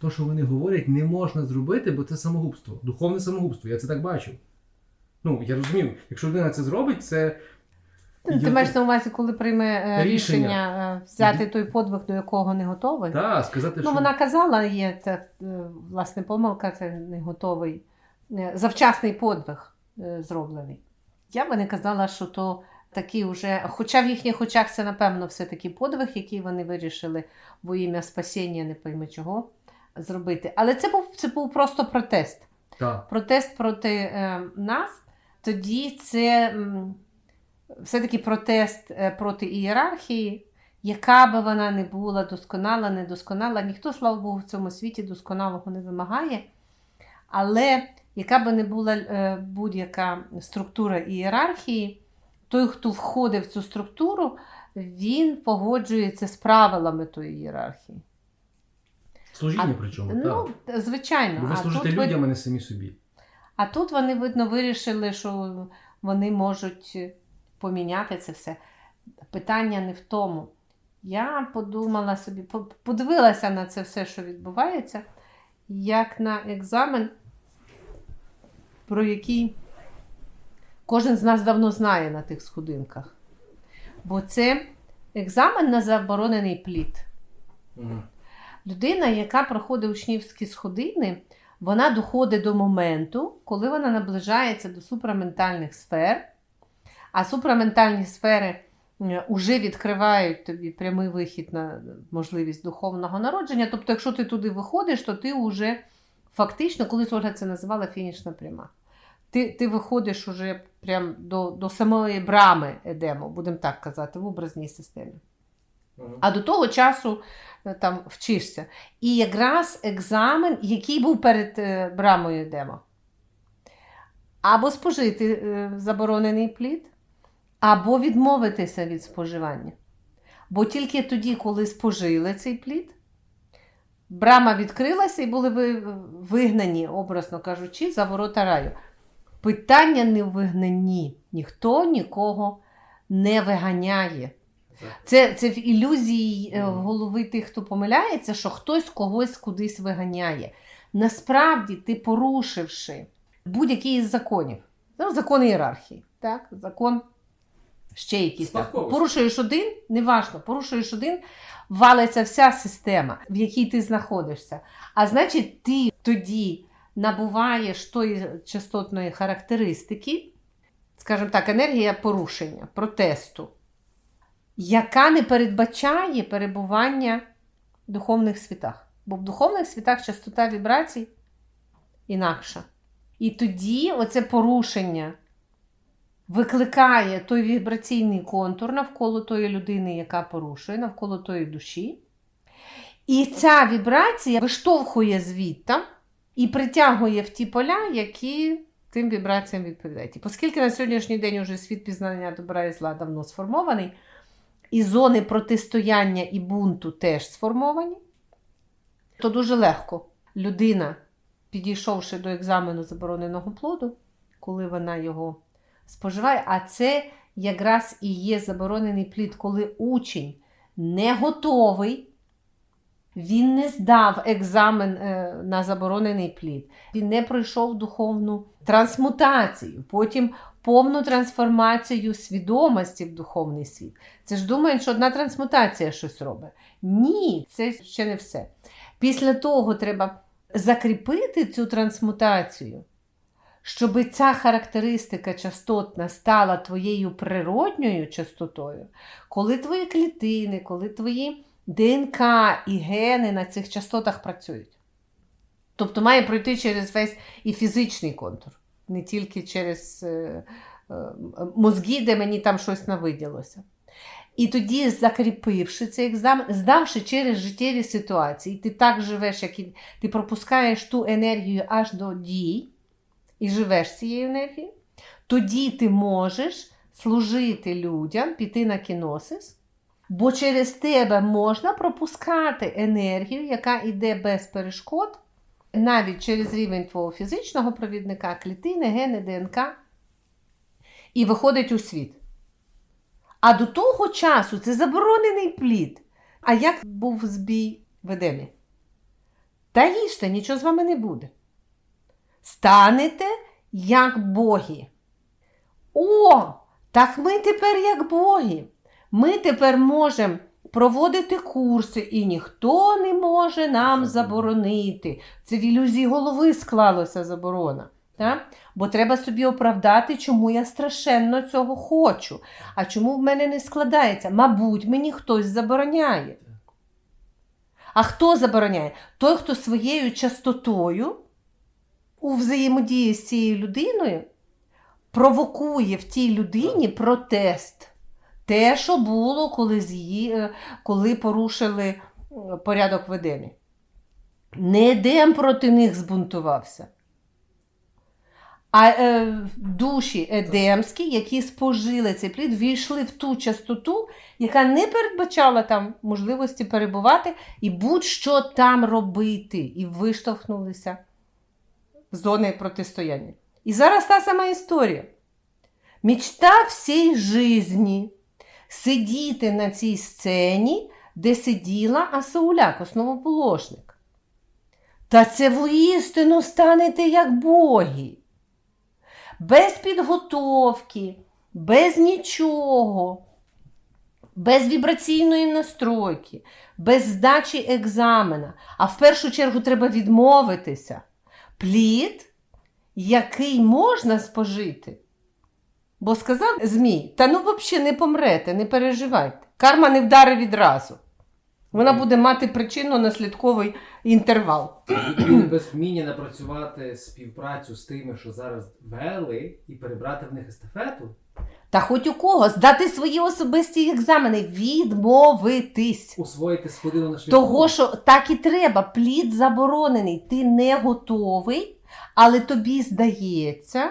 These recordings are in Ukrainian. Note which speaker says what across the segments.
Speaker 1: То, що вони говорять, не можна зробити, бо це самогубство, духовне самогубство. Я це так бачу. Ну, я розумію, якщо людина це зробить, це.
Speaker 2: Ти
Speaker 1: Йде-
Speaker 2: маєш на увазі, коли прийме е,
Speaker 1: Рішення.
Speaker 2: рішення е, взяти той подвиг, до якого не готовий?
Speaker 1: Та, сказати,
Speaker 2: Ну,
Speaker 1: що.
Speaker 2: вона казала, є це е, власне помилка, це не готовий. Завчасний подвиг зроблений. Я би не казала, що то такий уже, хоча в їхніх очах це, напевно, все-таки подвиг, який вони вирішили во ім'я спасіння, не пойми чого, зробити. Але це був, це був просто протест.
Speaker 1: Та.
Speaker 2: Протест проти е, нас. Тоді це все-таки протест е, проти ієрархії, яка би вона не була досконала, недосконала. Ніхто, слава Богу, в цьому світі досконалого не вимагає. Але яка би не була е, будь-яка структура ієрархії, той, хто входить в цю структуру, він погоджується з правилами тої ієрархії.
Speaker 1: Служіння причому.
Speaker 2: Ну,
Speaker 1: так.
Speaker 2: звичайно.
Speaker 1: Бо ви
Speaker 2: А
Speaker 1: служите
Speaker 2: тут
Speaker 1: людям, а не самі собі.
Speaker 2: а тут вони, видно, вирішили, що вони можуть поміняти це все. Питання не в тому. Я подумала собі, подивилася на це все, що відбувається, як на екзамен, про який кожен з нас давно знає на тих сходинках. Бо це екзамен на заборонений плід. Людина, яка проходить учнівські сходини, вона доходить до моменту, коли вона наближається до супраментальних сфер, а супраментальні сфери вже відкривають тобі прямий вихід на можливість духовного народження. Тобто, якщо ти туди виходиш, то ти вже фактично, колись Ольга це називала фінішна пряма. Ти, ти виходиш уже прям до, до самої брами Едему, будемо так казати, в образній системі. А до того часу е, там вчишся. І якраз екзамен, який був перед е, брамою Едема. Або спожити е, заборонений плід, або відмовитися від споживання. Бо тільки тоді, коли спожили цей плід, брама відкрилася і були ви- вигнані, образно кажучи, за ворота раю. Питання не в вигнанні. Ніхто нікого не виганяє. Це, це в ілюзії е, голови тих, хто помиляється, що хтось когось кудись виганяє. Насправді, ти порушивши будь-який із законів, ну, закон ієрархії, так? закон ще так.
Speaker 1: Спадковості.
Speaker 2: Порушуєш один, неважно, порушуєш один, валиться вся система, в якій ти знаходишся. А значить, ти тоді набуваєш тої частотної характеристики, скажімо так, енергія порушення, протесту яка не передбачає перебування в духовних світах. Бо в духовних світах частота вібрацій інакша. І тоді оце порушення викликає той вібраційний контур навколо тої людини, яка порушує, навколо тої душі. І ця вібрація виштовхує звідти і притягує в ті поля, які тим вібраціям відповідають. І оскільки на сьогоднішній день уже світ пізнання добра і зла давно сформований, і зони протистояння і бунту теж сформовані, то дуже легко людина, підійшовши до екзамену забороненого плоду, коли вона його споживає, а це якраз і є заборонений плід, коли учень не готовий. Він не здав екзамен е, на заборонений плід. Він не пройшов духовну трансмутацію, потім повну трансформацію свідомості в духовний світ. Це ж думають, що одна трансмутація щось робить. Ні, це ще не все. Після того треба закріпити цю трансмутацію, щоб ця характеристика частотна стала твоєю природньою частотою, коли твої клітини, коли твої ДНК і гени на цих частотах працюють. Тобто має пройти через весь і фізичний контур, не тільки через е, е, мозги, де мені там щось навиділося. І тоді, закріпивши цей екзамен, здавши через життєві ситуації, ти так живеш, як і ти пропускаєш ту енергію аж до дій і живеш цією енергією, тоді ти можеш служити людям, піти на кіносис, бо через тебе можна пропускати енергію, яка йде без перешкод навіть через рівень твого фізичного провідника, клітини, гени, ДНК, і виходить у світ. А до того часу це заборонений плід. А як був збій в Едемі? Та їжте, нічого з вами не буде. Станете як боги. О, так ми тепер як боги. Ми тепер можемо проводити курси, і ніхто не може нам заборонити. Це в ілюзії голови склалося заборона. Так? Бо треба собі оправдати, чому я страшенно цього хочу. А чому в мене не складається? Мабуть, мені хтось забороняє. А хто забороняє? Той, хто своєю частотою у взаємодії з цією людиною провокує в тій людині протест. Те, що було, коли, з'ї... е, коли порушили е, порядок в Едемі. Не Едем проти них збунтувався. А е, душі едемські, які спожили цей плід, війшли в ту частоту, яка не передбачала там можливості перебувати і будь-що там робити, і виштовхнулися зони протистояння. І зараз та сама історія. Мічта всій житті сидіти на цій сцені, де сиділа Асауляк, основоположник. Та це воістину станете як боги. Без підготовки, без нічого, без вібраційної настройки, без здачі екзамена. А в першу чергу треба відмовитися. Плід, який можна спожити. Бо сказав Змій, та ну взагалі не помрете, не переживайте. Карма не вдарить відразу. Вона буде мати причинно-наслідковий інтервал.
Speaker 1: Без вміння напрацювати співпрацю з тими, що зараз вели, і перебрати в них естафету.
Speaker 2: Та хоч у кого здати свої особисті екзамени, відмовитись.
Speaker 1: Усвоїти сходину на шляху.
Speaker 2: Того, що так і треба, плід заборонений, ти не готовий, але тобі здається,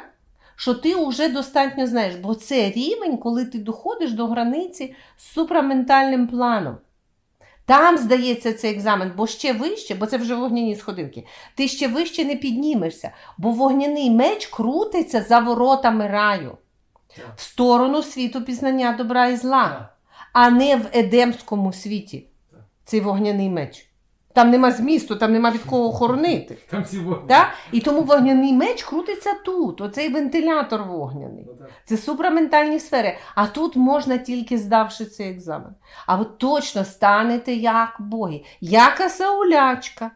Speaker 2: що ти вже достатньо знаєш, бо це рівень, коли ти доходиш до границі з супраментальним планом. Там здається цей екзамен, бо ще вище, бо це вже вогняні сходинки. Ти ще вище не піднімешся, бо вогняний меч крутиться за воротами раю. В сторону світу пізнання добра і зла а не в едемському світі. Цей вогняний меч. Там нема змісту, там нема від кого охоронити.
Speaker 1: Там вогні.
Speaker 2: І тому вогняний меч крутиться тут, оцей вентилятор вогняний.
Speaker 1: Ну.
Speaker 2: Це супраментальні сфери. А тут можна тільки здавши цей екзамен. А ви точно станете як боги, як асаулячка.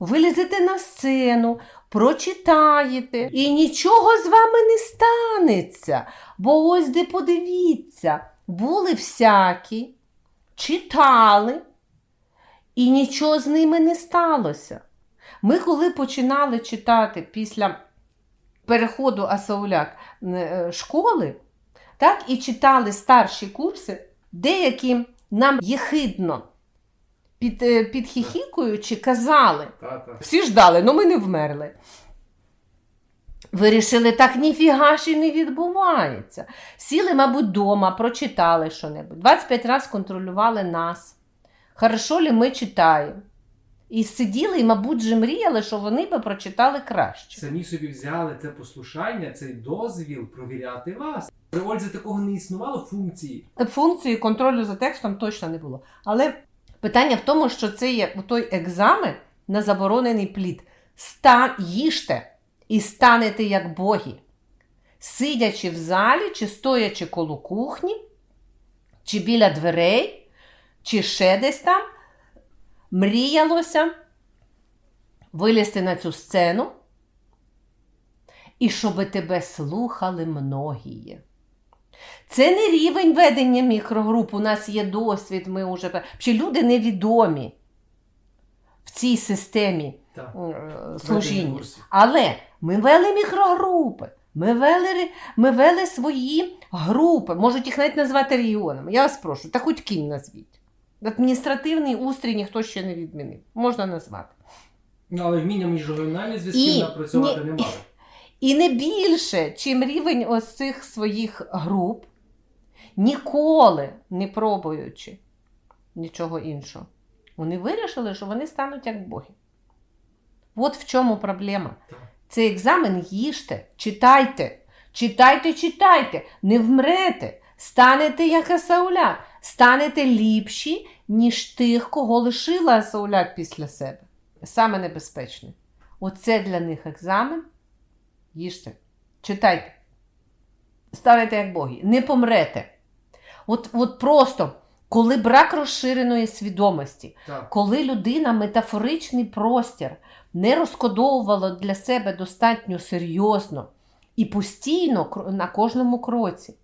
Speaker 2: Вилізете на сцену, прочитаєте, і нічого з вами не станеться. Бо ось де подивіться, були всякі, читали, і нічого з ними не сталося. Ми, коли починали читати після переходу Асауляк е, школи, так, і читали старші курси, деякі нам єхидно під, е, підхіхікуючи казали, всі ждали, але ми не вмерли. Вирішили, так ніфіга ж і не відбувається. Сіли, мабуть, вдома, прочитали що-небудь. 25 разів контролювали нас. Хорошо ли ми читаємо? І сиділи, і, мабуть, же мріяли, що вони би прочитали краще.
Speaker 1: Самі собі взяли це послушання, цей дозвіл провіряти вас. При Ользі такого не існувало функції.
Speaker 2: Функції контролю за текстом точно не було. Але питання в тому, що це є той екзамен на заборонений плід. Стан, їжте і станете як боги. Сидячи в залі, чи стоячи коло кухні, чи біля дверей, чи ще десь там, мріялося вилізти на цю сцену, і щоб тебе слухали многії. Це не рівень ведення мікрогруп. У нас є досвід, ми вже люди невідомі в цій системі
Speaker 1: Так.
Speaker 2: е, служіння. Але ми вели мікрогрупи, ми вели, ми вели свої групи, можуть їх навіть назвати регіонами. Я вас прошу, та хоч ким назвіть. Адміністративний устрій ніхто ще не відмінив. Можна назвати.
Speaker 1: Ну, але вміння міжрегіональних зв'язків
Speaker 2: І-
Speaker 1: напрацювати не мали.
Speaker 2: І не більше, чим рівень ось цих своїх груп, ніколи не пробуючи нічого іншого. Вони вирішили, що вони стануть як боги. От в чому проблема. Цей екзамен їжте, читайте, читайте, читайте, не вмрете, станете як Асауля, станете ліпші, ніж тих, кого лишила Асауля після себе. Саме небезпечне. Оце для них екзамен. Їжте, читайте. Станете як боги, не помрете. От, от просто, коли брак розширеної свідомості,
Speaker 1: Так.
Speaker 2: коли людина метафоричний простір не розкодовувала для себе достатньо серйозно і постійно на кожному кроці,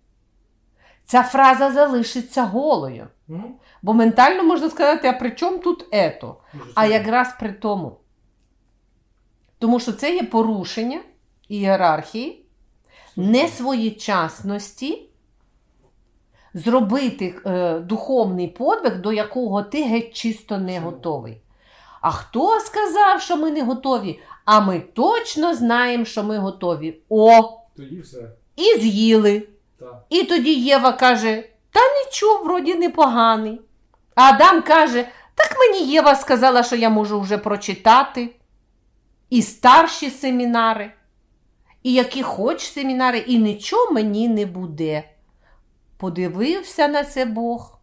Speaker 2: ця фраза залишиться голою. Бо ментально можна сказати, а при чому тут ето? А якраз при тому. Тому що це є порушення ієрархії, несвоєчасності, зробити е, духовний подвиг, до якого ти геть чисто не готовий. А хто сказав, що ми не готові? А ми точно знаємо, що ми готові. О,
Speaker 1: Тоді все.
Speaker 2: і з'їли.
Speaker 1: Так.
Speaker 2: І тоді Єва каже: Та нічого, вроді непоганий. А Адам каже: Так мені Єва сказала, що я можу вже прочитати. І старші семінари, і які хоч семінари, і нічого мені не буде. Подивився на це Бог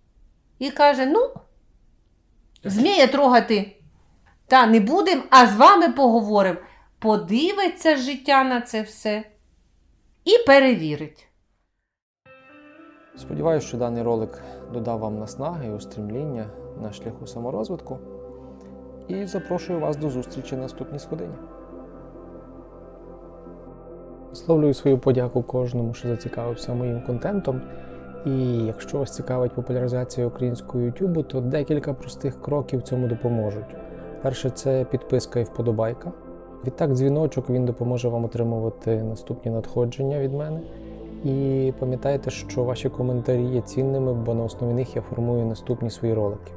Speaker 2: і каже: Ну, змія трогати. Та не будемо, а з вами поговоримо. Подивиться життя на це все і перевірить.
Speaker 3: Сподіваюся, що даний ролик додав вам наснаги і устремління на шляху саморозвитку. І запрошую вас до зустрічі на наступній сходині. Висловлюю свою подяку кожному, що зацікавився моїм контентом. І якщо вас цікавить популяризація українського YouTube, то декілька простих кроків цьому допоможуть. Перше це підписка і вподобайка. Відтак, дзвіночок він допоможе вам отримувати наступні надходження від мене. І пам'ятайте, що ваші коментарі є цінними, бо на основі них я формую наступні свої ролики.